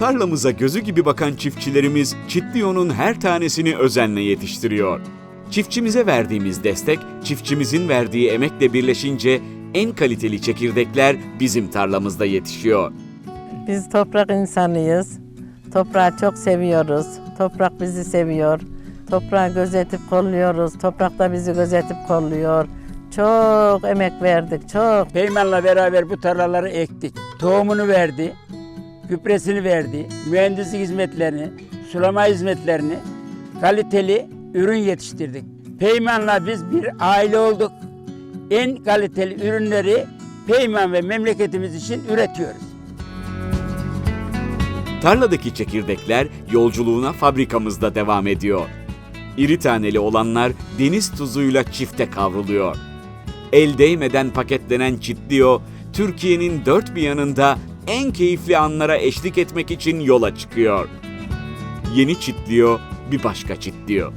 Tarlamıza gözü gibi bakan çiftçilerimiz Çitlio'nun her tanesini özenle yetiştiriyor. Çiftçimize verdiğimiz destek, çiftçimizin verdiği emekle birleşince en kaliteli çekirdekler bizim tarlamızda yetişiyor. Biz toprak insanıyız. Toprağı çok seviyoruz. Toprak bizi seviyor. Toprağı gözetip kolluyoruz. Toprak da bizi gözetip kolluyor. Çok emek verdik, çok. Peyman'la beraber bu tarlaları ektik. Tohumunu verdi, gübresini verdi, mühendislik hizmetlerini, sulama hizmetlerini, kaliteli ürün yetiştirdik. Peyman'la biz bir aile olduk. En kaliteli ürünleri Peyman ve memleketimiz için üretiyoruz. Tarladaki çekirdekler yolculuğuna fabrikamızda devam ediyor. İri taneli olanlar deniz tuzuyla çifte kavruluyor. El değmeden paketlenen Çitlio, Türkiye'nin dört bir yanında en keyifli anlara eşlik etmek için yola çıkıyor. Yeni Çitlio bir başka Çitlio.